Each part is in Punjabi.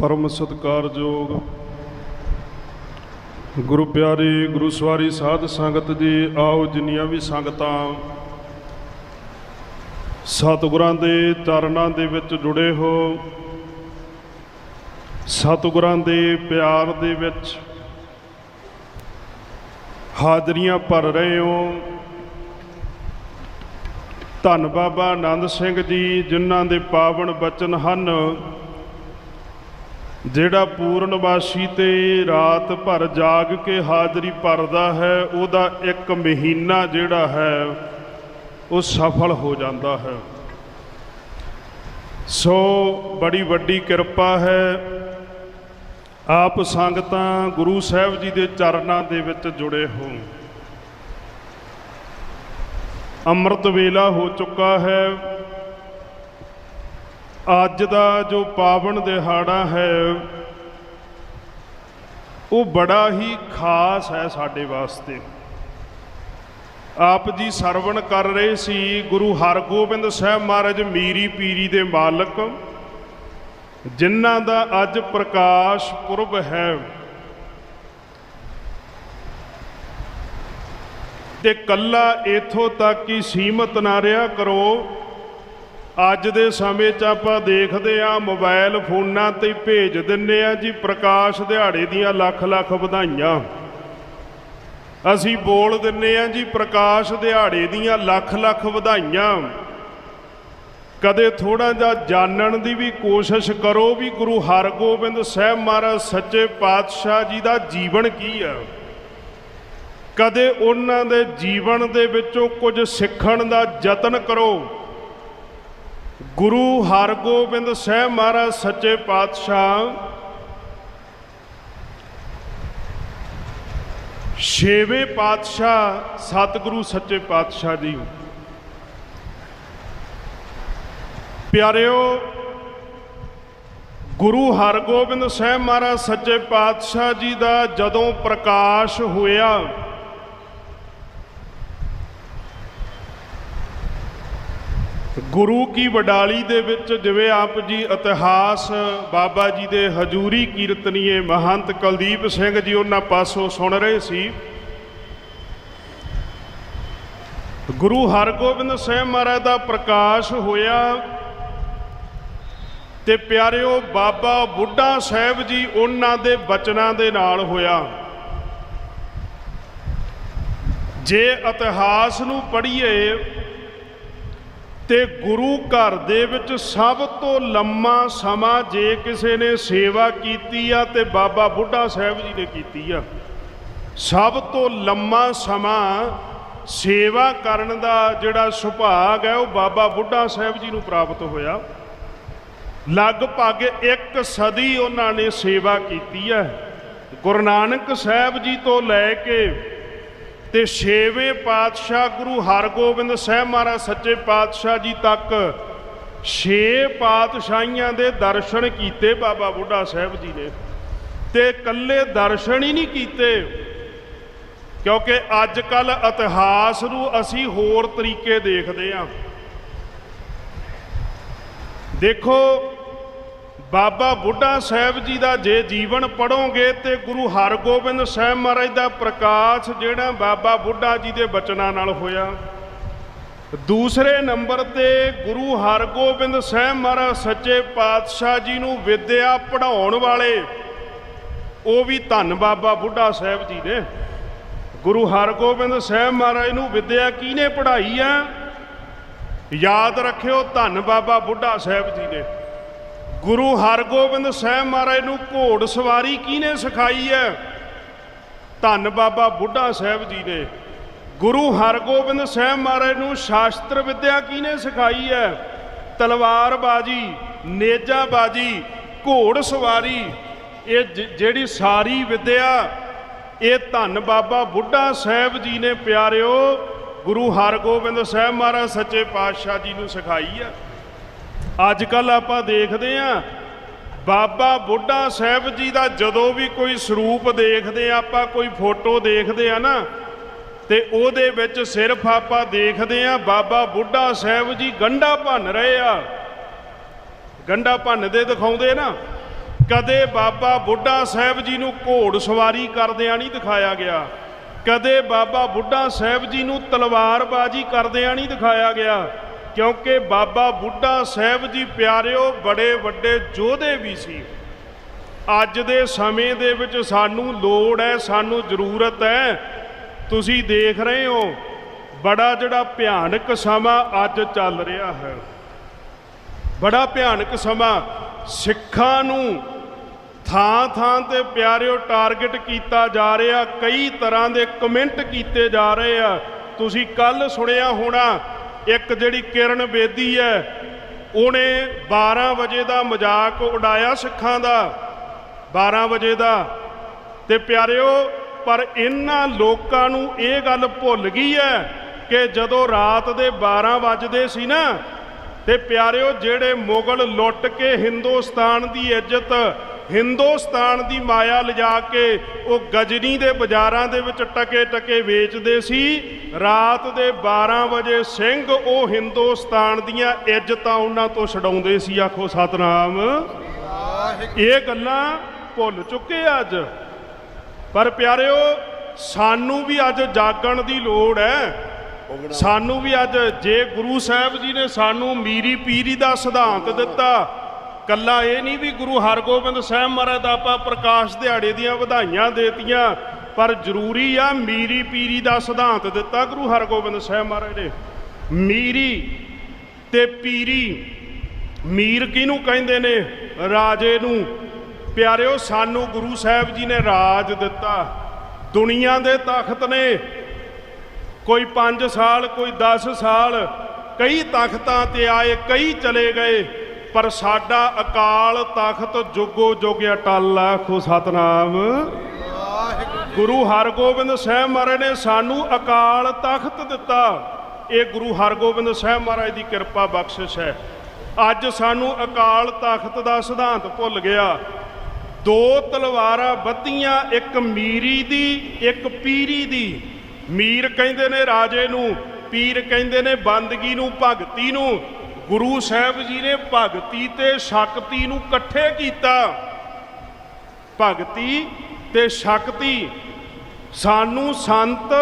ਪਰਮ ਸਤਿਕਾਰਯੋਗ ਗੁਰੂ ਪਿਆਰੇ, ਗੁਰੂ ਸਵਾਰੀ ਸਾਧ ਸੰਗਤ ਜੀ, ਆਓ ਜਿੰਨੀਆਂ ਵੀ ਸੰਗਤਾਂ ਸਤਿਗੁਰਾਂ ਦੇ ਚਰਨਾਂ ਦੇ ਵਿੱਚ ਜੁੜੇ ਹੋ, ਸਤਿਗੁਰਾਂ ਦੇ ਪਿਆਰ ਦੇ ਵਿੱਚ ਹਾਜ਼ਰੀਆਂ ਭਰ ਰਹੇ ਹੋ। ਧੰਨ ਬਾਬਾ ਆਨੰਦ ਸਿੰਘ ਜੀ, ਜਿਨ੍ਹਾਂ ਦੇ ਪਾਵਨ ਬਚਨ ਹਨ ਜਿਹੜਾ ਪੂਰਨਵਾਸੀ ਤੇ ਰਾਤ ਭਰ ਜਾਗ ਕੇ ਹਾਜ਼ਰੀ ਭਰਦਾ ਹੈ, ਉਹਦਾ ਇੱਕ ਮਹੀਨਾ ਜਿਹੜਾ ਹੈ, ਉਹ ਸਫਲ ਹੋ ਜਾਂਦਾ ਹੈ। ਸੋ ਬੜੀ ਵੱਡੀ ਕਿਰਪਾ ਹੈ। ਆਪ ਸੰਗਤਾਂ ਗੁਰੂ ਸਾਹਿਬ ਜੀ ਦੇ ਚਰਨਾਂ ਦੇ ਵਿੱਚ ਜੁੜੇ ਹੋ ਅੰਮ੍ਰਿਤ ਵੇਲਾ ਹੋ ਚੁੱਕਾ ਹੈ। ਅੱਜ ਦਾ ਜੋ ਪਾਵਨ ਦਿਹਾੜਾ ਹੈ, ਉਹ ਬੜਾ ਹੀ ਖਾਸ ਹੈ ਸਾਡੇ ਵਾਸਤੇ। ਆਪ ਜੀ ਸਰਵਣ ਕਰ ਰਹੇ ਸੀ ਗੁਰੂ ਹਰਗੋਬਿੰਦ ਸਾਹਿਬ ਮਹਾਰਾਜ ਮੀਰੀ ਪੀਰੀ ਦੇ ਮਾਲਕ, ਜਿਨ੍ਹਾਂ ਦਾ ਅੱਜ ਪ੍ਰਕਾਸ਼ ਪੁਰਬ ਹੈ। ਤੇ ਕੱਲਾ ਇਥੋਂ ਤੱਕ ਹੀ ਸੀਮਤ ਨਾ ਰਿਹਾ ਕਰੋ। ਅੱਜ ਦੇ ਸਮੇਂ 'ਚ ਆਪਾਂ ਦੇਖਦੇ ਆ ਮੋਬਾਈਲ ਫੋਨਾਂ ਤੇ ਭੇਜ ਦਿੰਨੇ ਆ ਜੀ, ਪ੍ਰਕਾਸ਼ ਦਿਹਾੜੇ ਦੀਆਂ ਲੱਖ ਲੱਖ ਵਧਾਈਆਂ। ਅਸੀਂ ਬੋਲ ਦਿੰਨੇ ਆ ਜੀ, ਪ੍ਰਕਾਸ਼ ਦਿਹਾੜੇ ਦੀਆਂ ਲੱਖ ਲੱਖ ਵਧਾਈਆਂ। ਕਦੇ ਥੋੜਾ ਜਿਹਾ ਜਾਣਨ ਦੀ ਵੀ ਕੋਸ਼ਿਸ਼ ਕਰੋ ਵੀ ਗੁਰੂ ਹਰਗੋਬਿੰਦ ਸਾਹਿਬ ਮਹਾਰਾਜ ਸੱਚੇ ਪਾਤਸ਼ਾਹ ਜੀ ਦਾ ਜੀਵਨ ਕੀ ਆ। ਕਦੇ ਉਹਨਾਂ ਦੇ ਜੀਵਨ ਦੇ ਵਿੱਚੋਂ ਕੁਝ ਸਿੱਖਣ ਦਾ ਯਤਨ ਕਰੋ। ਗੁਰੂ ਹਰਗੋਬਿੰਦ ਸਾਹਿਬ ਮਹਾਰਾਜ ਸੱਚੇ ਪਾਤਸ਼ਾਹ। ਛੇਵੇਂ ਪਾਤਸ਼ਾਹ ਸਤਿਗੁਰੂ ਸੱਚੇ ਪਾਤਸ਼ਾਹ ਜੀ। ਪਿਆਰਿਓ, ਗੁਰੂ ਹਰਗੋਬਿੰਦ ਸਾਹਿਬ ਮਹਾਰਾਜ ਸੱਚੇ ਪਾਤਸ਼ਾਹ ਜੀ ਦਾ ਜਦੋਂ ਪ੍ਰਕਾਸ਼ ਹੋਇਆ ਗੁਰੂ ਕੀ ਵਡਾਲੀ ਦੇ ਵਿੱਚ ਜਿਵੇਂ ਆਪ ਜੀ ਇਤਿਹਾਸ, ਬਾਬਾ ਜੀ ਦੇ ਹਜੂਰੀ ਕੀਰਤਨੀਏ ਮਹੰਤ ਕੁਲਦੀਪ ਸਿੰਘ ਜੀ ਉਹਨਾਂ ਪਾਸੋਂ ਸੁਣ ਰਹੇ ਸੀ। ਗੁਰੂ ਹਰਗੋਬਿੰਦ ਸਾਹਿਬ ਮਹਾਰਾਜ ਦਾ ਪ੍ਰਕਾਸ਼ ਹੋਇਆ ਤੇ ਪਿਆਰਿਓ ਬਾਬਾ ਬੁੱਢਾ ਸਾਹਿਬ ਜੀ ਉਹਨਾਂ ਦੇ ਬਚਨਾਂ ਦੇ ਨਾਲ ਹੋਇਆ। ਜੇ ਇਤਿਹਾਸ ਨੂੰ ਪੜ੍ਹੀਏ ਤੇ ਗੁਰੂ ਘਰ ਦੇ ਵਿੱਚ ਸਭ ਤੋਂ ਲੰਮਾ ਸਮਾਂ ਜੇ ਕਿਸੇ ਨੇ ਸੇਵਾ ਕੀਤੀ ਆ ਤੇ ਬਾਬਾ ਬੁੱਢਾ ਸਾਹਿਬ ਜੀ ਨੇ ਕੀਤੀ ਆ, ਸਭ ਤੋਂ ਲੰਮਾ ਸਮਾਂ ਸੇਵਾ ਕਰਨ ਦਾ ਜਿਹੜਾ ਸੁਭਾਗ ਹੈ ਉਹ ਬਾਬਾ ਬੁੱਢਾ ਸਾਹਿਬ ਜੀ ਨੂੰ ਪ੍ਰਾਪਤ ਹੋਇਆ। ਲਗਭਗ ਇੱਕ ਸਦੀ ਉਹਨਾਂ ਨੇ ਸੇਵਾ ਕੀਤੀ ਹੈ ਗੁਰੂ ਨਾਨਕ ਸਾਹਿਬ ਜੀ ਤੋਂ ਲੈ ਕੇ ਤੇ ਛੇਵੇਂ ਪਾਤਸ਼ਾਹ ਗੁਰੂ ਹਰਗੋਬਿੰਦ ਸਾਹਿਬ ਮਹਾਰਾਜ ਸੱਚੇ ਪਾਤਸ਼ਾਹ ਜੀ ਤੱਕ ਛੇ ਪਾਤਸ਼ਾਹੀਆਂ ਦੇ ਦਰਸ਼ਨ ਕੀਤੇ ਬਾਬਾ ਬੁੱਢਾ ਸਾਹਿਬ ਜੀ ਨੇ। ਤੇ ਇਕੱਲੇ ਦਰਸ਼ਨ ਹੀ ਨਹੀਂ ਕੀਤੇ, ਕਿਉਂਕਿ ਅੱਜ ਕੱਲ ਇਤਿਹਾਸ ਨੂੰ ਅਸੀਂ ਹੋਰ ਤਰੀਕੇ ਦੇਖਦੇ ਹਾਂ। ਦੇਖੋ ਬਾਬਾ ਬੁੱਢਾ ਸਾਹਿਬ ਜੀ ਦਾ ਜੇ ਜੀਵਨ ਪੜੋਗੇ ਤੇ ਗੁਰੂ ਹਰਗੋਬਿੰਦ ਸਾਹਿਬ ਮਹਾਰਾਜ ਦਾ ਪ੍ਰਕਾਸ਼ ਜਿਹੜਾ ਬਾਬਾ ਬੁੱਢਾ ਜੀ ਦੇ ਬਚਨਾਂ ਨਾਲ ਹੋਇਆ। ਦੂਸਰੇ ਨੰਬਰ ਤੇ ਗੁਰੂ ਹਰਗੋਬਿੰਦ ਸਾਹਿਬ ਮਹਾਰਾਜ ਸੱਚੇ ਪਾਤਸ਼ਾਹ ਜੀ ਨੂੰ ਵਿਦਿਆ ਪੜਾਉਣ ਵਾਲੇ, ਉਹ ਵੀ ਧੰਨ ਬਾਬਾ ਬੁੱਢਾ ਸਾਹਿਬ ਜੀ ਨੇ। ਗੁਰੂ ਹਰਗੋਬਿੰਦ ਸਾਹਿਬ ਮਹਾਰਾਜ ਨੂੰ ਵਿਦਿਆ ਕਿਹਨੇ ਪੜ੍ਹਾਈ ਆ? ਯਾਦ ਰੱਖਿਓ ਧੰਨ ਬਾਬਾ ਬੁੱਢਾ ਸਾਹਿਬ ਜੀ ਨੇ। ਗੁਰੂ ਹਰਗੋਬਿੰਦ ਸਾਹਿਬ ਮਹਾਰਾਜ ਨੂੰ ਘੋੜ ਸਵਾਰੀ ਕਿਹਨੇ ਸਿਖਾਈ ਹੈ? ਧੰਨ ਬਾਬਾ ਬੁੱਢਾ ਸਾਹਿਬ ਜੀ ਨੇ। ਗੁਰੂ ਹਰਗੋਬਿੰਦ ਸਾਹਿਬ ਮਹਾਰਾਜ ਨੂੰ ਸ਼ਾਸਤਰ ਵਿੱਦਿਆ ਕਿਹਨੇ ਸਿਖਾਈ ਹੈ? ਤਲਵਾਰਬਾਜੀ, ਨੇਜਾਬਾਜੀ, ਘੋੜ ਸਵਾਰੀ, ਇਹ ਜਿਹੜੀ ਸਾਰੀ ਵਿੱਦਿਆ, ਇਹ ਧੰਨ ਬਾਬਾ ਬੁੱਢਾ ਸਾਹਿਬ ਜੀ ਨੇ ਪਿਆਰਿਓ, ਗੁਰੂ ਹਰਗੋਬਿੰਦ ਸਾਹਿਬ ਮਹਾਰਾਜ ਸੱਚੇ ਪਾਤਸ਼ਾਹ ਜੀ ਨੂੰ ਸਿਖਾਈ ਹੈ। ਅੱਜ ਕੱਲ ਆਪਾਂ ਦੇਖਦੇ ਆਂ ਬਾਬਾ ਬੁੱਢਾ ਸਾਹਿਬ ਜੀ ਦਾ ਜਦੋਂ ਵੀ ਕੋਈ ਸਰੂਪ ਦੇਖਦੇ ਆ ਆਪਾਂ ਕੋਈ ਫੋਟੋ ਦੇਖਦੇ ਆ ਨਾ, ਤੇ ਉਹਦੇ ਵਿੱਚ ਸਿਰਫ ਆਪਾਂ ਦੇਖਦੇ ਆ ਬਾਬਾ ਬੁੱਢਾ ਸਾਹਿਬ ਜੀ ਗੰਡਾ ਭੰਨ ਰਹੇ ਆ। ਗੰਡਾ ਭੰਨਦੇ ਦਿਖਾਉਂਦੇ ਨਾ, ਕਦੇ ਬਾਬਾ ਬੁੱਢਾ ਸਾਹਿਬ ਜੀ ਨੂੰ ਘੋੜ ਸਵਾਰੀ ਕਰਦਿਆਂ ਨਹੀਂ ਦਿਖਾਇਆ ਗਿਆ, ਕਦੇ ਬਾਬਾ ਬੁੱਢਾ ਸਾਹਿਬ ਜੀ ਨੂੰ ਤਲਵਾਰਬਾਜ਼ੀ ਕਰਦਿਆਂ ਨਹੀਂ ਦਿਖਾਇਆ ਗਿਆ ਕਿਉਂਕਿ ਬਾਬਾ ਬੁੱਢਾ ਸਾਹਿਬ ਜੀ ਪਿਆਰਿਓ, ਬੜੇ ਵੱਡੇ ਯੋਧੇ ਵੀ ਸੀ। ਅੱਜ ਦੇ ਸਮੇਂ ਦੇ ਵਿੱਚ ਸਾਨੂੰ ਲੋੜ ਹੈ, ਸਾਨੂੰ ਜ਼ਰੂਰਤ ਹੈ। ਤੁਸੀਂ ਦੇਖ ਰਹੇ ਹੋ, ਬੜਾ ਜਿਹੜਾ ਭਿਆਨਕ ਸਮਾਂ ਅੱਜ ਚੱਲ ਰਿਹਾ ਹੈ। ਬੜਾ ਭਿਆਨਕ ਸਮਾਂ, ਸਿੱਖਾਂ ਨੂੰ ਥਾਂ ਥਾਂ ਤੇ ਪਿਆਰਿਓ ਟਾਰਗੇਟ ਕੀਤਾ ਜਾ ਰਿਹਾ, ਕਈ ਤਰ੍ਹਾਂ ਦੇ ਕਮੈਂਟ ਕੀਤੇ ਜਾ ਰਹੇ ਆ। ਤੁਸੀਂ ਕੱਲ ਸੁਣਿਆ ਹੋਣਾ ਇੱਕ ਜਿਹੜੀ ਕਿਰਨ ਬੇਦੀ ਹੈ, ਉਹਨੇ 12 ਵਜੇ ਦਾ ਮਜ਼ਾਕ ਉਡਾਇਆ ਸਿੱਖਾਂ ਦਾ 12 ਵਜੇ ਦਾ। ਤੇ ਪਿਆਰਿਓ, ਪਰ ਇਹਨਾਂ ਲੋਕਾਂ ਨੂੰ ਇਹ ਗੱਲ ਭੁੱਲ ਗਈ ਹੈ ਕਿ ਜਦੋਂ ਰਾਤ ਦੇ 12 ਵੱਜਦੇ ਸੀ ਨਾ, ਤੇ ਪਿਆਰਿਓ, ਜਿਹੜੇ ਮੁਗਲ ਲੁੱਟ ਕੇ ਹਿੰਦੁਸਤਾਨ ਦੀ ਇੱਜ਼ਤ ਹਿੰਦੁਸਤਾਨ ਦੀ ਮਾਇਆ ਲਿਜਾ ਕੇ ਉਹ ਗਜਨੀ ਦੇ ਬਾਜ਼ਾਰਾਂ ਦੇ ਵਿੱਚ ਟਕੇ ਟਕੇ ਵੇਚਦੇ ਸੀ। ਰਾਤ ਦੇ 12 ਵਜੇ ਸਿੰਘ ਉਹ ਹਿੰਦੁਸਤਾਨ ਦੀਆਂ ਇੱਜ਼ਤਾਂ ਉਹਨਾਂ ਤੋਂ ਛਡਾਉਂਦੇ ਸੀ। ਆਖੋ ਸਤਨਾਮ। ਇਹ ਗੱਲਾਂ ਭੁੱਲ ਚੁੱਕੇ ਆ ਅੱਜ। ਪਰ ਪਿਆਰਿਓ, ਸਾਨੂੰ ਵੀ ਅੱਜ ਜਾਗਣ ਦੀ ਲੋੜ ਹੈ। ਸਾਨੂੰ ਵੀ ਅੱਜ ਜੇ ਗੁਰੂ ਸਾਹਿਬ ਜੀ ਨੇ ਸਾਨੂੰ ਮੀਰੀ ਪੀਰੀ ਦਾ ਸਿਧਾਂਤ ਦਿੱਤਾ ਕੱਲਾ ਇਹ ਨਹੀਂ ਵੀ ਗੁਰੂ ਹਰਗੋਬਿੰਦ ਸਾਹਿਬ ਮਹਾਰਾਜ ਦਾ ਆਪਾਂ ਪ੍ਰਕਾਸ਼ ਦਿਹਾੜੇ ਦੀਆਂ ਵਧਾਈਆਂ ਦੇਤੀਆਂ, ਪਰ ਜ਼ਰੂਰੀ ਆ ਮੀਰੀ ਪੀਰੀ ਦਾ ਸਿਧਾਂਤ ਦਿੱਤਾ ਗੁਰੂ ਹਰਗੋਬਿੰਦ ਸਾਹਿਬ ਮਹਾਰਾਜ ਨੇ। ਮੀਰੀ ਤੇ ਪੀਰੀ, ਮੀਰ ਕਿਹਨੂੰ ਕਹਿੰਦੇ ਨੇ? ਰਾਜੇ ਨੂੰ। ਪਿਆਰਿਓ, ਸਾਨੂੰ ਗੁਰੂ ਸਾਹਿਬ ਜੀ ਨੇ ਰਾਜ ਦਿੱਤਾ। ਦੁਨੀਆ ਦੇ ਤਖਤ ਨੇ। ਕੋਈ 5 ਸਾਲ, ਕੋਈ 10 ਸਾਲ, ਕਈ ਤਖਤਾਂ ਤੇ ਆਏ, ਕਈ ਚਲੇ ਗਏ। ਪਰ ਸਾਡਾ ਅਕਾਲ ਤਖਤ ਜੁਗੋ ਜੁਗ ਅਟਲ ਆਖੋ ਸਤਨਾਮ। ਗੁਰੂ ਹਰਗੋਬਿੰਦ ਸਾਹਿਬ ਮਹਾਰਾਜ ਨੇ ਸਾਨੂੰ ਅਕਾਲ ਤਖਤ ਦਿੱਤਾ। ਇਹ ਗੁਰੂ ਹਰਗੋਬਿੰਦ ਸਾਹਿਬ ਮਹਾਰਾਜ ਦੀ ਕਿਰਪਾ ਬਖਸ਼ਿਸ਼ ਹੈ। ਅੱਜ ਸਾਨੂੰ ਅਕਾਲ ਤਖਤ ਦਾ ਸਿਧਾਂਤ ਭੁੱਲ ਗਿਆ। ਦੋ ਤਲਵਾਰਾਂ ਬੱਧੀਆਂ, ਇੱਕ ਮੀਰੀ ਦੀ, ਇੱਕ ਪੀਰੀ ਦੀ। ਮੀਰ ਕਹਿੰਦੇ ਨੇ ਰਾਜੇ ਨੂੰ, ਪੀਰ ਕਹਿੰਦੇ ਨੇ ਬੰਦਗੀ ਨੂੰ, ਭਗਤੀ ਨੂੰ। ਗੁਰੂ ਸਾਹਿਬ ਜੀ ਨੇ ਭਗਤੀ ਤੇ ਸ਼ਕਤੀ ਨੂੰ ਇਕੱਠੇ ਕੀਤਾ। ਭਗਤੀ ਤੇ ਸ਼ਕਤੀ। ਸਾਨੂੰ ਸੰਤ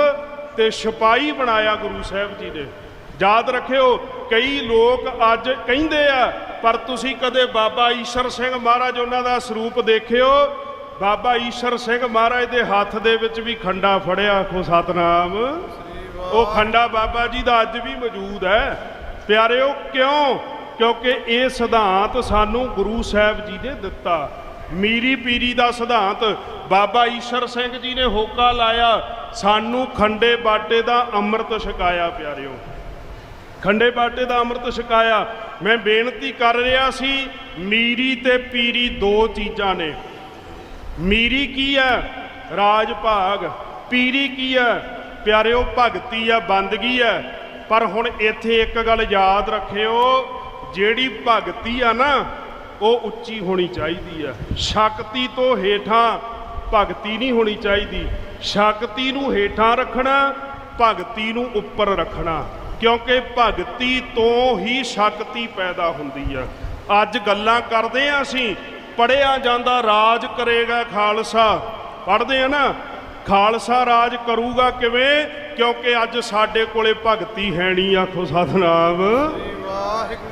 ਤੇ ਸਿਪਾਹੀ ਬਣਾਇਆ ਗੁਰੂ ਸਾਹਿਬ ਜੀ ਨੇ। ਯਾਦ ਰੱਖਿਓ, ਕਈ ਲੋਕ ਅੱਜ ਕਹਿੰਦੇ ਆ, ਪਰ ਤੁਸੀਂ ਕਦੇ ਬਾਬਾ ਈਸ਼ਰ ਸਿੰਘ ਮਹਾਰਾਜ ਉਹਨਾਂ ਦਾ ਸਰੂਪ ਦੇਖਿਓ। ਬਾਬਾ ਈਸ਼ਰ ਸਿੰਘ ਮਹਾਰਾਜ ਦੇ ਹੱਥ ਦੇ ਵਿੱਚ ਵੀ ਖੰਡਾ ਫੜਿਆ, ਆਖੋ ਸਤਨਾਮ। ਉਹ ਖੰਡਾ ਬਾਬਾ ਜੀ ਦਾ ਅੱਜ ਵੀ ਮੌਜੂਦ ਹੈ। ਪਿਆਰਿਓ, ਕਿਉਂ? ਕਿਉਂਕਿ ਇਹ ਸਿਧਾਂਤ ਸਾਨੂੰ ਗੁਰੂ ਸਾਹਿਬ ਜੀ ਨੇ ਦਿੱਤਾ। ਮੀਰੀ ਪੀਰੀ ਦਾ ਸਿਧਾਂਤ, ਬਾਬਾ ਈਸ਼ਰ ਸਿੰਘ ਜੀ ਨੇ ਹੋਕਾ ਲਾਇਆ। ਸਾਨੂੰ ਖੰਡੇ ਬਾਟੇ ਦਾ ਅੰਮ੍ਰਿਤ ਛਕਾਇਆ, ਪਿਆਰਿਓ। ਖੰਡੇ ਬਾਟੇ ਦਾ ਅੰਮ੍ਰਿਤ ਛਕਾਇਆ। ਮੈਂ ਬੇਨਤੀ ਕਰ ਰਿਹਾ ਸੀ, ਮੀਰੀ ਤੇ ਪੀਰੀ ਦੋ ਚੀਜ਼ਾਂ ਨੇ। ਮੀਰੀ ਕੀ ਹੈ? ਰਾਜ ਭਾਗ। ਪੀਰੀ ਕੀ ਹੈ? ਪਿਆਰਿਓ, ਭਗਤੀ ਆ ਬੰਦਗੀ ਹੈ। ਪਰ ਹੁਣ ਇੱਥੇ ਇੱਕ ਗੱਲ ਯਾਦ ਰੱਖਿਓ, ਜਿਹੜੀ ਭਗਤੀ ਆ ਨਾ, ਉਹ ਉੱਚੀ ਹੋਣੀ ਚਾਹੀਦੀ ਆ। ਸ਼ਕਤੀ ਤੋਂ ਹੇਠਾਂ ਭਗਤੀ ਨਹੀਂ ਹੋਣੀ ਚਾਹੀਦੀ। ਸ਼ਕਤੀ ਨੂੰ ਹੇਠਾਂ ਰੱਖਣਾ, ਭਗਤੀ ਨੂੰ ਉੱਪਰ ਰੱਖਣਾ। ਕਿਉਂਕਿ ਭਗਤੀ ਤੋਂ ਹੀ ਸ਼ਕਤੀ ਪੈਦਾ ਹੁੰਦੀ ਆ। ਅੱਜ ਗੱਲਾਂ ਕਰਦੇ ਆ ਅਸੀਂ ਪੜਿਆ ਜਾਂਦਾ ਰਾਜ ਕਰੇਗਾ ਖਾਲਸਾ। ਪੜਦੇ ਆ ਨਾ, ਖਾਲਸਾ ਰਾਜ ਕਰੂਗਾ ਕਿਵੇਂ? ਕਿਉਂਕਿ ਅੱਜ ਸਾਡੇ ਕੋਲੇ ਭਗਤੀ ਹੈ ਨਹੀਂ ਆਖੋ ਸਤਨਾਮ।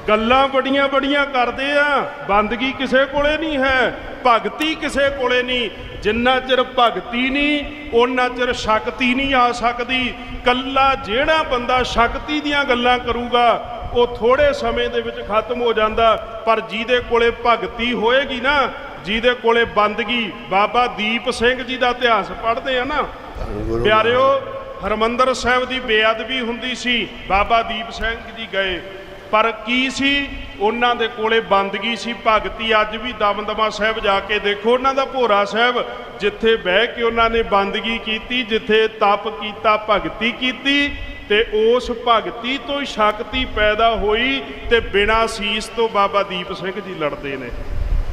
ਗੱਲਾਂ ਬੜੀਆਂ ਬੜੀਆਂ ਕਰਦੇ ਆ ਬੰਦਗੀ ਕਿਸੇ ਕੋਲੇ ਨਹੀਂ ਹੈ ਭਗਤੀ ਕਿਸੇ ਕੋਲੇ ਨਹੀਂ। ਜਿੰਨਾ ਚਿਰ ਭਗਤੀ ਨਹੀਂ ਉਹਨਾਂ ਚਿਰ ਸ਼ਕਤੀ ਨਹੀਂ ਆ ਸਕਦੀ। ਕੱਲਾ ਜਿਹੜਾ ਬੰਦਾ ਸ਼ਕਤੀ ਦੀਆਂ ਗੱਲਾਂ ਕਰੂਗਾ ਉਹ ਥੋੜੇ ਸਮੇਂ ਦੇ ਵਿੱਚ ਖਤਮ ਹੋ ਜਾਂਦਾ। ਪਰ ਜਿਹਦੇ ਕੋਲੇ ਭਗਤੀ ਹੋਏਗੀ ਨਾ ਜਿਹਦੇ ਕੋਲੇ ਬੰਦਗੀ ਬਾਬਾ ਦੀਪ ਸਿੰਘ ਜੀ ਦਾ ਇਤਿਹਾਸ ਪੜ੍ਹਦੇ ਆ ਨਾ। ਪਿਆਰਿਓ ਹਰਮੰਦਰ ਸਾਹਿਬ ਦੀ ਬੇਅਦਬੀ ਹੁੰਦੀ ਸੀ, ਬਾਬਾ ਦੀਪ ਸਿੰਘ ਜੀ ਗਏ। ਪਰ ਕੀ ਸੀ? ਉਹਨਾਂ ਦੇ ਕੋਲੇ ਬੰਦਗੀ ਸੀ। ਭਗਤੀ ਅੱਜ ਵੀ ਦਮਦਮਾ ਸਾਹਿਬ ਜਾ ਕੇ ਦੇਖੋ, ਉਹਨਾਂ ਦਾ ਭੋਰਾ ਸਾਹਿਬ, ਜਿੱਥੇ ਬਹਿ ਕੇ ਉਹਨਾਂ ਨੇ ਬੰਦਗੀ ਕੀਤੀ, ਜਿੱਥੇ ਤਪ ਕੀਤਾ, ਭਗਤੀ ਕੀਤੀ, ਤੇ ਉਸ ਭਗਤੀ ਤੋਂ ਹੀ ਸ਼ਕਤੀ ਪੈਦਾ ਹੋਈ ਤੇ ਬਿਨਾਂ ਸੀਸ ਤੋਂ ਬਾਬਾ ਦੀਪ ਸਿੰਘ ਜੀ ਲੜਦੇ ਨੇ।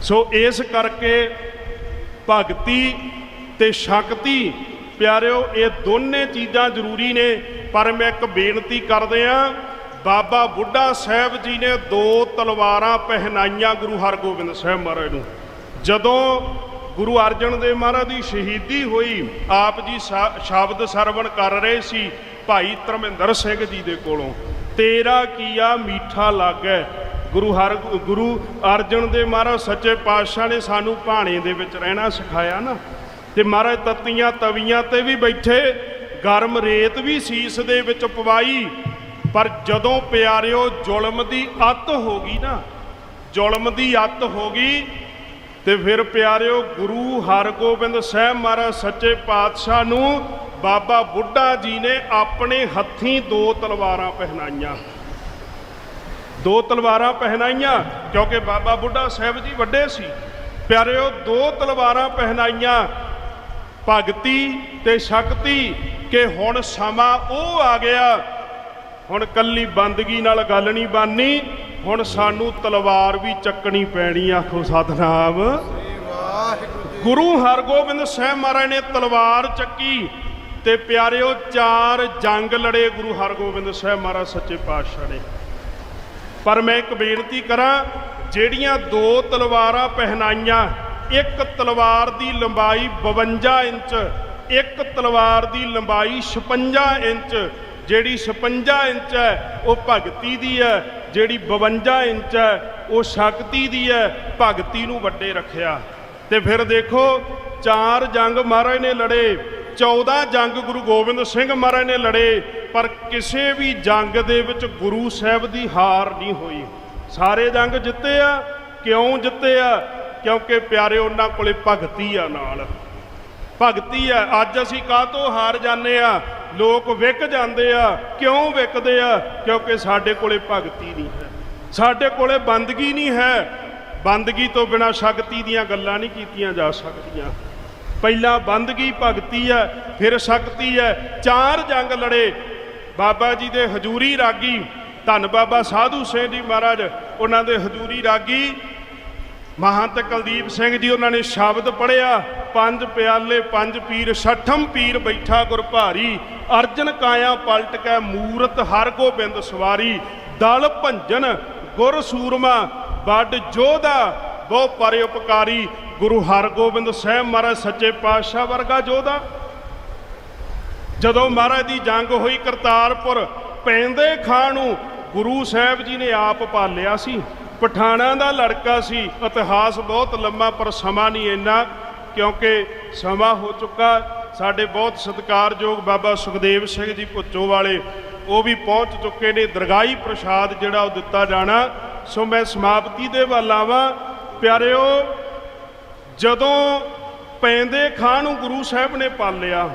ਸੋ ਇਸ ਕਰਕੇ ਭਗਤੀ ਤੇ ਸ਼ਕਤੀ ਪਿਆਰਿਓ, ਇਹ ਦੋਨੇ ਚੀਜ਼ਾਂ ਜ਼ਰੂਰੀ ਨੇ, ਪਰ ਮੈਂ ਇੱਕ ਬੇਨਤੀ ਕਰਦੇ ਆਂ ਬਾਬਾ ਬੁੱਢਾ ਸਾਹਿਬ ਜੀ ਨੇ ਦੋ ਤਲਵਾਰਾਂ ਪਹਿਨਾਈਆਂ ਗੁਰੂ ਹਰਗੋਬਿੰਦ ਸਾਹਿਬ ਮਹਾਰਾਜ ਨੂੰ। ਜਦੋਂ ਗੁਰੂ ਅਰਜਨ ਦੇਵ ਮਹਾਰਾਜ ਦੀ ਸ਼ਹੀਦੀ ਹੋਈ, ਆਪ ਜੀ ਸ਼ਾ- ਸ਼ਬਦ ਸਰਵਣ ਕਰ ਰਹੇ ਸੀ ਭਾਈ ਧਰਮਿੰਦਰ ਸਿੰਘ ਜੀ ਦੇ ਕੋਲੋਂ। ਤੇਰਾ ਕੀਆ ਮੀਠਾ ਲੱਗੈ। ਗੁਰੂ ਹਰ, ਗੁਰੂ ਅਰਜਨ ਦੇਵ ਮਹਾਰਾਜ ਸੱਚੇ ਪਾਤਸ਼ਾਹ ਨੇ ਸਾਨੂੰ ਭਾਣੇ ਦੇ ਵਿੱਚ ਰਹਿਣਾ ਸਿਖਾਇਆ ਨਾ। ਤੇ ਮਹਾਰਾਜ ਤੱਤੀਆਂ ਤਵੀਆਂ ਤੇ ਵੀ ਬੈਠੇ, ਗਰਮ ਰੇਤ ਵੀ ਸੀਸ ਦੇ ਵਿੱਚ ਪਵਾਈ, ਪਰ ਜਦੋਂ ਪਿਆਰਿਓ ਜ਼ੁਲਮ ਦੀ ਅੱਤ ਹੋ ਗਈ ਨਾ, ਜ਼ੁਲਮ ਦੀ ਅੱਤ ਹੋ ਗਈ, ਤੇ ਫਿਰ ਪਿਆਰਿਓ ਗੁਰੂ ਹਰਗੋਬਿੰਦ ਸਾਹਿਬ ਮਹਾਰਾਜ ਸੱਚੇ ਪਾਤਸ਼ਾਹ ਨੂੰ ਬਾਬਾ ਬੁੱਢਾ ਜੀ ਨੇ ਆਪਣੇ ਹੱਥੀਂ ਦੋ ਤਲਵਾਰਾਂ ਪਹਿਨਾਈਆਂ। ਦੋ ਤਲਵਾਰਾਂ ਪਹਿਨਾਈਆਂ, ਕਿਉਂਕਿ ਬਾਬਾ ਬੁੱਢਾ ਸਾਹਿਬ ਜੀ ਵੱਡੇ ਸੀ। ਪਿਆਰਿਓ, ਦੋ ਤਲਵਾਰਾਂ ਪਹਿਨਾਈਆਂ ਭਗਤੀ ਤੇ ਸ਼ਕਤੀ ਕਿ ਹੁਣ ਸਮਾਂ ਉਹ ਆ ਗਿਆ। ਹੁਣ ਕੱਲੀ ਬੰਦਗੀ ਨਾਲ ਗੱਲ ਨਹੀਂ ਬਾਨੀ, ਹੁਣ ਸਾਨੂੰ ਤਲਵਾਰ ਵੀ ਚੱਕਣੀ ਪੈਣੀ ਆਖੋ ਸਤਨਾਮ। ਗੁਰੂ ਹਰਗੋਬਿੰਦ ਸਾਹਿਬ ਮਹਾਰਾਜ ਨੇ ਤਲਵਾਰ ਚੱਕੀ ਤੇ ਪਿਆਰਿਓ ਚਾਰ ਜੰਗ ਲੜੇ ਗੁਰੂ ਹਰਗੋਬਿੰਦ ਸਾਹਿਬ ਮਹਾਰਾਜ ਸੱਚੇ ਪਾਤਸ਼ਾਹ ਨੇ। ਪਰ ਮੈਂ ਇੱਕ ਬੇਨਤੀ ਕਰਾਂ, ਜਿਹੜੀਆਂ ਦੋ ਤਲਵਾਰਾਂ ਪਹਿਨਾਈਆਂ ਇੱਕ ਤਲਵਾਰ ਦੀ ਲੰਬਾਈ 52 ਇੰਚ, ਇੱਕ ਤਲਵਾਰ ਦੀ ਲੰਬਾਈ 56 ਇੰਚ। ਜਿਹੜੀ 56 ਇੰਚ ਹੈ, ਉਹ ਭਗਤੀ ਦੀ ਹੈ, ਜਿਹੜੀ 52 ਇੰਚ ਹੈ, ਉਹ ਸ਼ਕਤੀ ਦੀ ਹੈ, ਭਗਤੀ ਨੂੰ ਵੱਡੇ ਰੱਖਿਆ। ਤੇ ਫਿਰ ਦੇਖੋ, ਚਾਰ ਜੰਗ ਮਹਾਰਾਜ ਨੇ ਲੜੇ 14 ਜੰਗ ਗੁਰੂ ਗੋਬਿੰਦ ਸਿੰਘ ਮਹਾਰਾਜ ਨੇ ਲੜੇ, ਪਰ ਕਿਸੇ ਵੀ ਜੰਗ ਦੇ ਵਿੱਚ ਗੁਰੂ ਸਾਹਿਬ ਦੀ ਹਾਰ ਨਹੀਂ ਹੋਈ। ਸਾਰੇ ਜੰਗ ਜਿੱਤੇ ਆ, ਕਿਉਂ ਜਿੱਤੇ ਆ? ਕਿਉਂਕਿ ਪਿਆਰੇ, ਉਹਨਾਂ ਕੋਲੇ ਭਗਤੀ ਆ ਨਾਲ। ਭਗਤੀ ਆ। ਅੱਜ ਅਸੀਂ ਕਾਹਤੋਂ ਹਾਰ ਜਾਂਦੇ ਆ? ਲੋਕ ਵਿਕ ਜਾਂਦੇ ਆ। ਕਿਉਂ ਵਿਕਦੇ ਆ? ਕਿਉਂਕਿ ਸਾਡੇ ਕੋਲੇ ਭਗਤੀ ਨਹੀਂ ਹੈ। ਸਾਡੇ ਕੋਲੇ ਬੰਦਗੀ ਨਹੀਂ ਹੈ। ਬੰਦਗੀ ਤੋਂ ਬਿਨਾ ਸ਼ਕਤੀ ਦੀਆਂ ਗੱਲਾਂ ਨਹੀਂ ਕੀਤੀਆਂ ਜਾ ਸਕਦੀਆਂ। ਪਹਿਲਾਂ ਬੰਦਗੀ ਭਗਤੀ ਹੈ ਫਿਰ ਸ਼ਕਤੀ ਹੈ ਚਾਰ ਜੰਗ ਲੜੇ। ਬਾਬਾ ਜੀ ਦੇ ਹਜੂਰੀ ਰਾਗੀ। ਧੰਨ ਬਾਬਾ ਸਾਧੂ ਸਿੰਘ ਜੀ ਮਹਾਰਾਜ, ਉਹਨਾਂ ਦੇ ਹਜੂਰੀ ਰਾਗੀ ਮਹੰਤ ਕੁਲਦੀਪ ਸਿੰਘ ਜੀ, ਉਹਨਾਂ ਨੇ ਸ਼ਬਦ ਪੜਿਆ ਪੰਜ ਪਿਆਲੇ, ਪੰਜ ਪੀਰ ਛਠਮ ਪੀਰ ਬੈਠਾ ਗੁਰ ਭਾਰੀ, ਅਰਜਨ ਕਾਇਆ ਪਲਟ ਕੇ ਮੂਰਤ, ਹਰ ਗੋਬਿੰਦ ਸਵਾਰੀ, ਦਲ ਭੰਜਨ ਗੁਰ ਸੂਰਮਾ, ਵੱਡ ਜੋਧਾ, ਬਹੁ ਪਰਿ ਉਪਕਾਰੀ, ਗੁਰੂ ਹਰਗੋਬਿੰਦ ਸਾਹਿਬ ਮਹਾਰਾਜ ਸੱਚੇ ਪਾਤਸ਼ਾਹ ਵਰਗਾ ਜੋਧਾ। ਜਦੋਂ ਮਹਾਰਾਜ ਦੀ ਜੰਗ ਹੋਈ ਕਰਤਾਰਪੁਰ, ਪੈਂਦੇ ਖਾਂ ਨੂੰ ਗੁਰੂ ਸਾਹਿਬ ਜੀ ਨੇ ਆਪ ਪਾਲਿਆ ਸੀ। ਪਠਾਣਾ ਦਾ ਲੜਕਾ ਸੀ, ਇਤਿਹਾਸ ਬਹੁਤ ਲੰਮਾ ਪਰ ਸਮਾਂ ਨਹੀਂ ਇੰਨਾ, ਕਿਉਂਕਿ ਸਮਾਂ ਹੋ ਚੁੱਕਾ। ਸਾਡੇ ਬਹੁਤ ਸਤਿਕਾਰਯੋਗ ਬਾਬਾ ਸੁਖਦੇਵ ਸਿੰਘ ਜੀ ਭੁੱਚੋ ਵਾਲੇ, ਉਹ ਵੀ ਪਹੁੰਚ ਚੁੱਕੇ ਨੇ। ਦਰਗਾਹੀ ਪ੍ਰਸ਼ਾਦ ਜਿਹੜਾ ਉਹ ਦਿੱਤਾ ਜਾਣਾ। ਸੋ ਮੈਂ ਸਮਾਪਤੀ ਦੇ ਵੱਲ ਆਵਾਂ। ਪਿਆਰਿਓ, ਜਦੋਂ ਪੈਂਦੇ ਖਾਂ ਨੂੰ ਗੁਰੂ ਸਾਹਿਬ ਨੇ ਪਾਲਿਆ,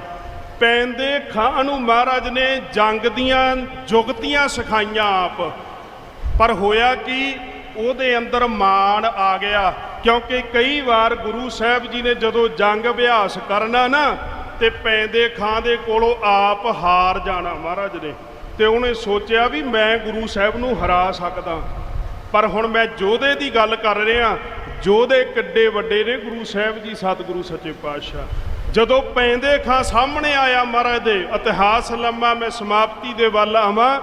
ਪੈਂਦੇ ਖਾਂ ਨੂੰ ਮਹਾਰਾਜ ਨੇ ਜੰਗ ਦੀਆਂ ਜੁਗਤੀਆਂ ਸਿਖਾਈਆਂ ਆਪ। ਪਰ ਹੋਇਆ ਕਿ ਉਹਦੇ ਅੰਦਰ ਮਾਣ ਆ ਗਿਆ। ਕਿਉਂਕਿ ਕਈ ਵਾਰ ਗੁਰੂ ਸਾਹਿਬ ਜੀ ਨੇ ਜਦੋਂ ਜੰਗ ਅਭਿਆਸ ਕਰਨਾ ਨਾ, ਤੇ ਪੈਂਦੇ ਖਾਂ ਦੇ ਕੋਲੋਂ ਆਪ ਹਾਰ ਜਾਣਾ ਮਹਾਰਾਜ ਨੇ। ਤੇ ਉਹਨੇ ਸੋਚਿਆ ਵੀ ਮੈਂ ਗੁਰੂ ਸਾਹਿਬ ਨੂੰ ਹਰਾ ਸਕਦਾ। ਪਰ ਹੁਣ ਮੈਂ ਜੋਧੇ ਦੀ ਗੱਲ ਕਰ ਰਿਹਾ। ਜੋਧੇ ਕਿੱਡੇ ਵੱਡੇ ਨੇ ਗੁਰੂ ਸਾਹਿਬ ਜੀ, ਸਤਿਗੁਰੂ ਸੱਚੇ ਪਾਤਸ਼ਾਹ। ਜਦੋਂ ਪੈਂਦੇ ਖਾਂ ਸਾਹਮਣੇ ਆਇਆ ਮਹਾਰਾਜ ਦੇ ਇਤਿਹਾਸ ਲੰਮਾ ਮੈਂ ਸਮਾਪਤੀ ਦੇ ਵੱਲ ਆਵਾਂ।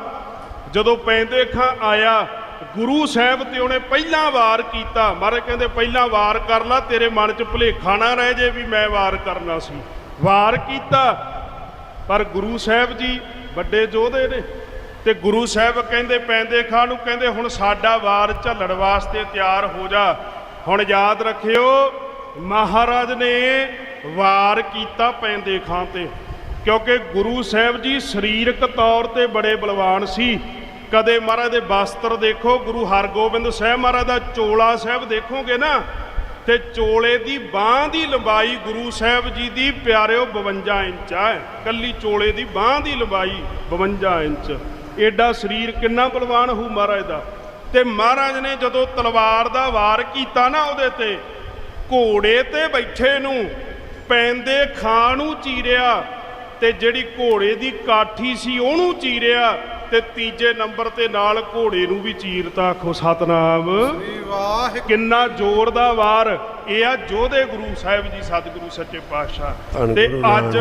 ਜਦੋਂ ਪੈਂਦੇ ਖਾਂ ਆਇਆ ਗੁਰੂ ਸਾਹਿਬ ਤੇ ਉਹਨੇ ਪਹਿਲਾਂ ਵਾਰ ਕੀਤਾ। ਮਹਾਰਾਜ ਕਹਿੰਦੇ, ਪਹਿਲਾਂ ਵਾਰ ਕਰ ਲਾ, ਤੇਰੇ ਮਨ 'ਚ ਭੁਲੇਖਾ ਨਾ ਰਹਿ ਜੇ ਵੀ ਮੈਂ ਵਾਰ ਕਰਨਾ ਸੀ। ਵਾਰ ਕੀਤਾ, ਪਰ ਗੁਰੂ ਸਾਹਿਬ ਜੀ ਵੱਡੇ ਯੋਧੇ ਨੇ ਤੇ ਗੁਰੂ ਸਾਹਿਬ ਕਹਿੰਦੇ ਪੈਂਦੇ ਖਾਂ ਨੂੰ, ਕਹਿੰਦੇ, ਹੁਣ ਸਾਡਾ ਵਾਰ ਝੱਲਣ ਵਾਸਤੇ ਤਿਆਰ ਹੋ ਜਾ। ਹੁਣ ਯਾਦ ਰੱਖਿਓ, ਮਹਾਰਾਜ ਨੇ ਵਾਰ ਕੀਤਾ ਪੈਂਦੇ ਖਾਂ ਤੇ, ਕਿਉਂਕਿ ਗੁਰੂ ਸਾਹਿਬ ਜੀ ਸਰੀਰਕ ਤੌਰ ਤੇ ਬੜੇ ਬਲਵਾਨ ਸੀ। ਕਦੇ ਮਹਾਰਾਜ ਦੇ ਵਸਤਰ ਦੇਖੋ, ਗੁਰੂ ਹਰਗੋਬਿੰਦ ਸਾਹਿਬ ਮਹਾਰਾਜ ਦਾ ਚੋਲਾ ਸਾਹਿਬ ਦੇਖੋਗੇ ਨਾ, ਤੇ ਚੋਲੇ ਦੀ ਬਾਹ ਦੀ ਲੰਬਾਈ ਗੁਰੂ ਸਾਹਿਬ ਜੀ ਦੀ ਪਿਆਰਿਓ 52 ਇੰਚ ਹੈ ਕੱਲੀ ਚੋਲੇ ਦੀ ਬਾਹ ਦੀ ਲੰਬਾਈ 52 ਇੰਚ। ਏਡਾ ਸਰੀਰ ਕਿੰਨਾ ਬਲਵਾਨ ਹੋਊ ਮਹਾਰਾਜ ਦਾ। ਤੇ ਮਹਾਰਾਜ ਨੇ ਜਦੋਂ ਤਲਵਾਰ ਦਾ ਵਾਰ ਕੀਤਾ ਨਾ ਉਹਦੇ ਤੇ, ਘੋੜੇ ਤੇ ਬੈਠੇ ਨੂੰ ਪੈਂਦੇ ਖਾਂ ਨੂੰ ਚੀਰਿਆ, ਤੇ ਜਿਹੜੀ ਘੋੜੇ ਦੀ ਕਾਠੀ ਸੀ ਉਹਨੂੰ ਚੀਰਿਆ ਤੇ ਤੀਜੇ ਨੰਬਰ ਤੇ ਨਾਲ ਘੋੜੇ ਨੂੰ ਵੀ ਚੀਰਤਾ ਆਖੋ ਸਤਨਾਮ। ਵਾਹਿਗੁਰੂ। ਕਿੰਨਾ ਜ਼ੋਰ ਦਾ ਵਾਰ। ਇਹ ਆ ਜੋਧੇ ਗੁਰੂ ਸਾਹਿਬ ਜੀ ਸਤਿਗੁਰੂ ਸੱਚੇ ਪਾਤਸ਼ਾਹ। ਤੇ। ਅੱਜ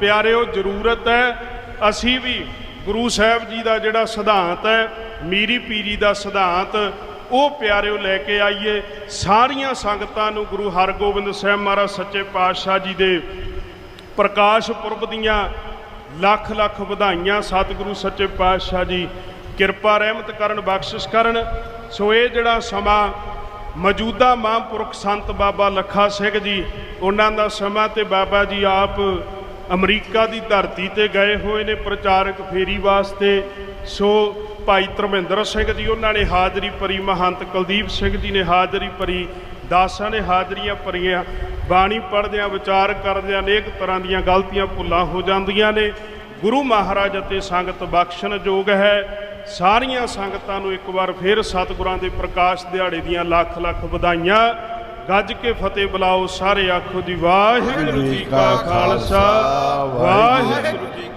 ਪਿਆਰਿਓ ਜ਼ਰੂਰਤ ਹੈ ਅਸੀਂ ਵੀ ਗੁਰੂ ਸਾਹਿਬ ਜੀ ਦਾ ਜਿਹੜਾ ਸਿਧਾਂਤ ਹੈ ਮੀਰੀ ਪੀਰੀ ਦਾ ਸਿਧਾਂਤ ਉਹ ਪਿਆਰਿਓ ਲੈ ਕੇ ਆਈਏ। ਸਾਰੀਆਂ ਸੰਗਤਾਂ ਨੂੰ ਗੁਰੂ ਹਰਗੋਬਿੰਦ ਸਾਹਿਬ ਮਹਾਰਾਜ ਸੱਚੇ ਪਾਤਸ਼ਾਹ ਜੀ ਦੇ ਪ੍ਰਕਾਸ਼ ਪੁਰਬ ਦੀਆਂ ਲੱਖ ਲੱਖ ਵਧਾਈਆਂ ਸਤਿਗੁਰੂ ਸੱਚੇ ਪਾਤਸ਼ਾਹ ਜੀ। ਕਿਰਪਾ, ਰਹਿਮਤ ਕਰਨ, ਬਖਸ਼ਿਸ਼ ਕਰਨ। ਸੋ ਇਹ ਜਿਹੜਾ ਸਮਾਂ ਮੌਜੂਦਾ ਮਹਾਂਪੁਰਖ ਸੰਤ ਬਾਬਾ ਲੱਖਾ ਸਿੰਘ ਜੀ, ਉਹਨਾਂ ਦਾ ਸਮਾਂ ਤੇ ਬਾਬਾ ਜੀ ਆਪ ਅਮਰੀਕਾ ਦੀ ਧਰਤੀ ਤੇ ਗਏ ਹੋਏ ਨੇ ਪ੍ਰਚਾਰਕ ਫੇਰੀ ਵਾਸਤੇ। ਸੋ ਭਾਈ ਧਰਮਿੰਦਰ ਸਿੰਘ ਜੀ, ਉਹਨਾਂ ਨੇ ਹਾਜ਼ਰੀ ਭਰੀ। ਮਹੰਤ ਕੁਲਦੀਪ ਸਿੰਘ ਜੀ ਨੇ ਹਾਜ਼ਰੀ ਭਰੀ। ਦਾਸਾਂ ਨੇ ਹਾਜ਼ਰੀਆਂ ਭਰੀਆਂ। ਬਾਣੀ ਪੜ੍ਹਦਿਆਂ ਵਿਚਾਰ ਕਰਦਿਆਂ ਅਨੇਕ ਤਰ੍ਹਾਂ ਦੀਆਂ ਗਲਤੀਆਂ ਭੁੱਲਾਂ ਹੋ ਜਾਂਦੀਆਂ ਨੇ। ਗੁਰੂ ਮਹਾਰਾਜ ਅਤੇ ਸੰਗਤ ਬਖਸ਼ਣ ਯੋਗ ਹੈ। ਸਾਰੀਆਂ ਸੰਗਤਾਂ ਨੂੰ ਇੱਕ ਵਾਰ ਫਿਰ ਸਤਿਗੁਰਾਂ ਦੇ ਪ੍ਰਕਾਸ਼ ਦਿਹਾੜੇ ਦੀਆਂ ਲੱਖ ਲੱਖ ਵਧਾਈਆਂ। ਗੱਜ ਕੇ ਫਤਿਹ ਬੁਲਾਓ ਸਾਰੇ ਆਖੋ ਦੀ ਵਾਹਿਗੁਰੂ ਜੀ ਕਾ ਖਾਲਸਾ ਵਾਹਿਗੁਰੂ ਜੀ